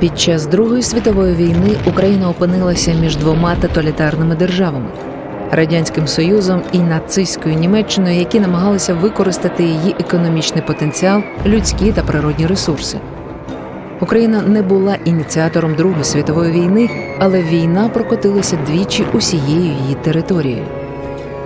Під час Другої світової війни Україна опинилася між двома тоталітарними державами Радянським Союзом і нацистською Німеччиною, які намагалися використати її економічний потенціал, людські та природні ресурси. Україна не була ініціатором Другої світової війни, але війна прокотилася двічі усією її територією.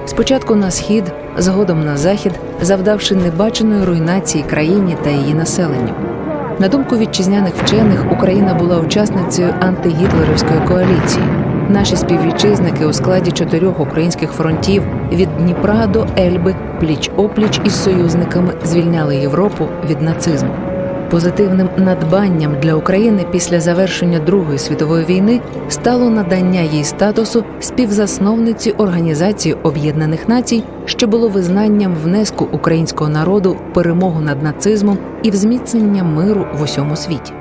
Спочатку на схід, згодом на захід, завдавши небаченої руйнації країні та її населенню. На думку вітчизняних вчених, Україна була учасницею антигітлерівської коаліції. Наші співвітчизники у складі чотирьох українських фронтів від Дніпра до Ельби пліч опліч із союзниками звільняли Європу від нацизму. Позитивним надбанням для України після завершення Другої світової війни стало надання їй статусу співзасновниці Організації Об'єднаних Націй, що було визнанням внеску українського народу в перемогу над нацизмом і в зміцнення миру в усьому світі.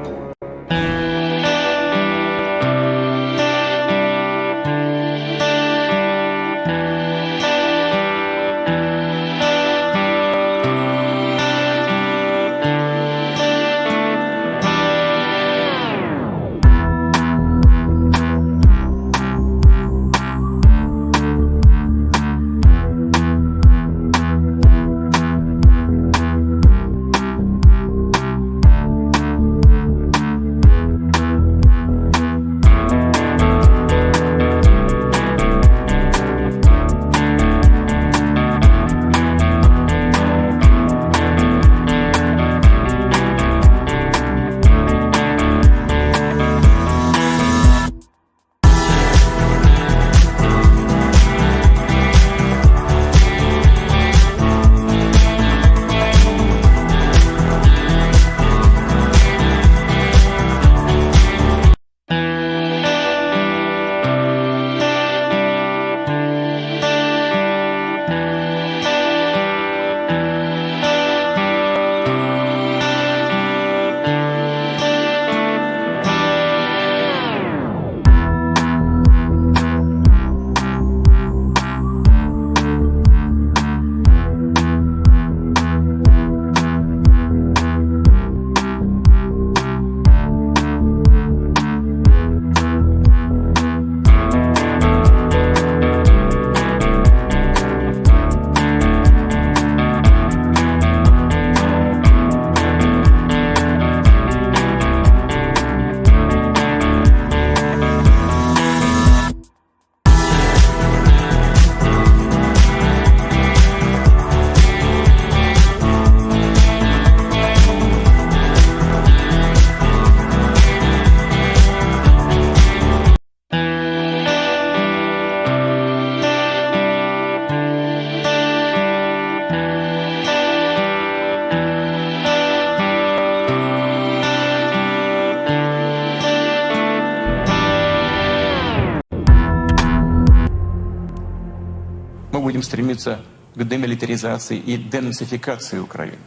Будем стремиться к демилитаризации и денацификации Украины.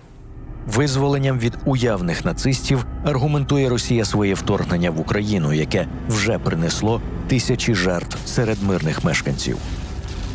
Визволенням від уявних нацистів аргументує Росія своє вторгнення в Україну, яке вже принесло тисячі жертв серед мирних мешканців.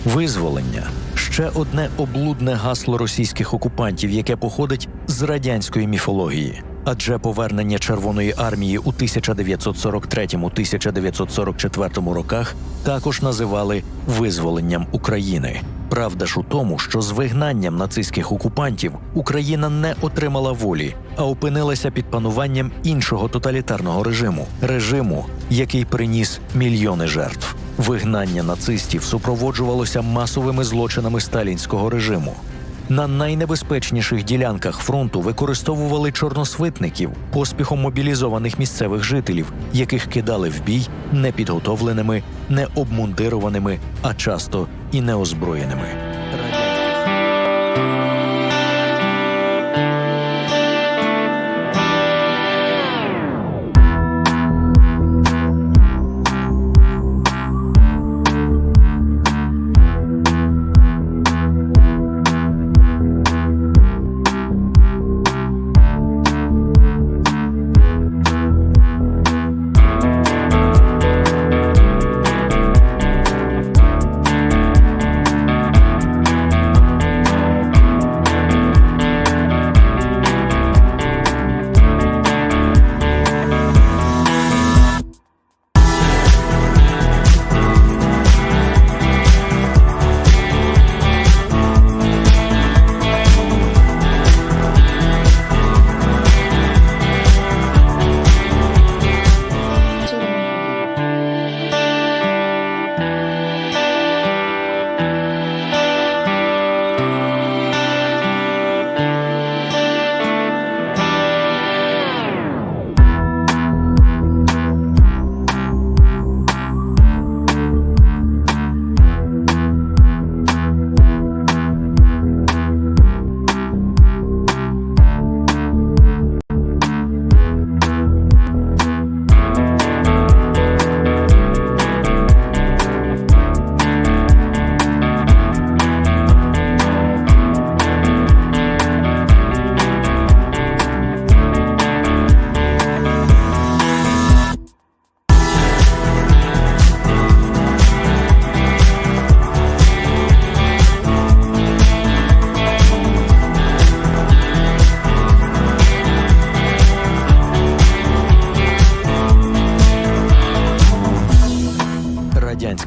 Визволення ще одне облудне гасло російських окупантів, яке походить з радянської міфології. Адже повернення Червоної армії у 1943-1944 роках також називали визволенням України. Правда ж у тому, що з вигнанням нацистських окупантів Україна не отримала волі, а опинилася під пануванням іншого тоталітарного режиму режиму, який приніс мільйони жертв. Вигнання нацистів супроводжувалося масовими злочинами сталінського режиму. На найнебезпечніших ділянках фронту використовували чорносвитників, поспіхом мобілізованих місцевих жителів, яких кидали в бій непідготовленими, необмундированими, а часто і неозброєними.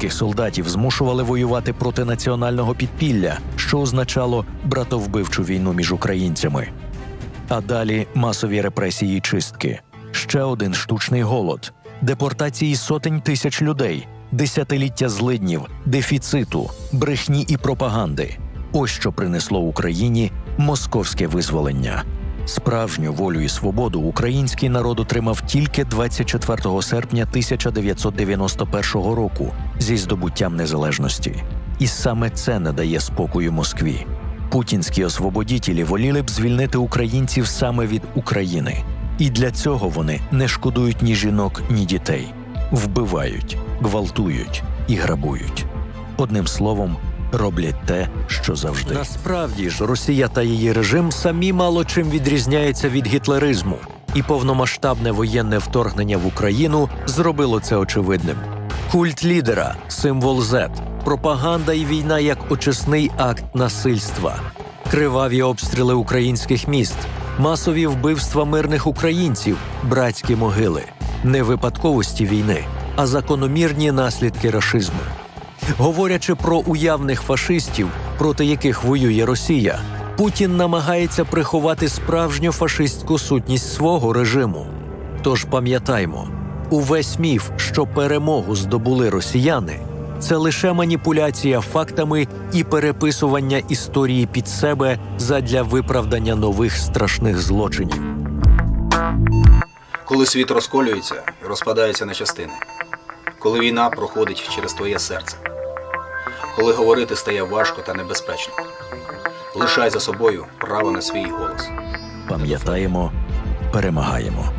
Українських солдатів змушували воювати проти національного підпілля, що означало братовбивчу війну між українцями. А далі масові репресії й чистки, ще один штучний голод, депортації сотень тисяч людей, десятиліття злиднів, дефіциту, брехні і пропаганди. Ось що принесло Україні московське визволення. Справжню волю і свободу український народ отримав тільки 24 серпня 1991 року зі здобуттям незалежності. І саме це не дає спокою Москві. Путінські освободітелі воліли б звільнити українців саме від України. І для цього вони не шкодують ні жінок, ні дітей, вбивають, гвалтують і грабують. Одним словом, роблять те, що завжди. Насправді ж Росія та її режим самі мало чим відрізняються від гітлеризму, і повномасштабне воєнне вторгнення в Україну зробило це очевидним. Культ лідера, символ Z, пропаганда і війна як очисний акт насильства, криваві обстріли українських міст, масові вбивства мирних українців, братські могили, не випадковості війни, а закономірні наслідки рашизму. Говорячи про уявних фашистів, проти яких воює Росія, Путін намагається приховати справжню фашистську сутність свого режиму. Тож пам'ятаймо, увесь міф, що перемогу здобули росіяни, це лише маніпуляція фактами і переписування історії під себе задля виправдання нових страшних злочинів. коли світ розколюється і розпадається на частини, коли війна проходить через твоє серце, коли говорити стає важко та небезпечно. Лишай за собою право на свій голос. Пам'ятаємо, перемагаємо.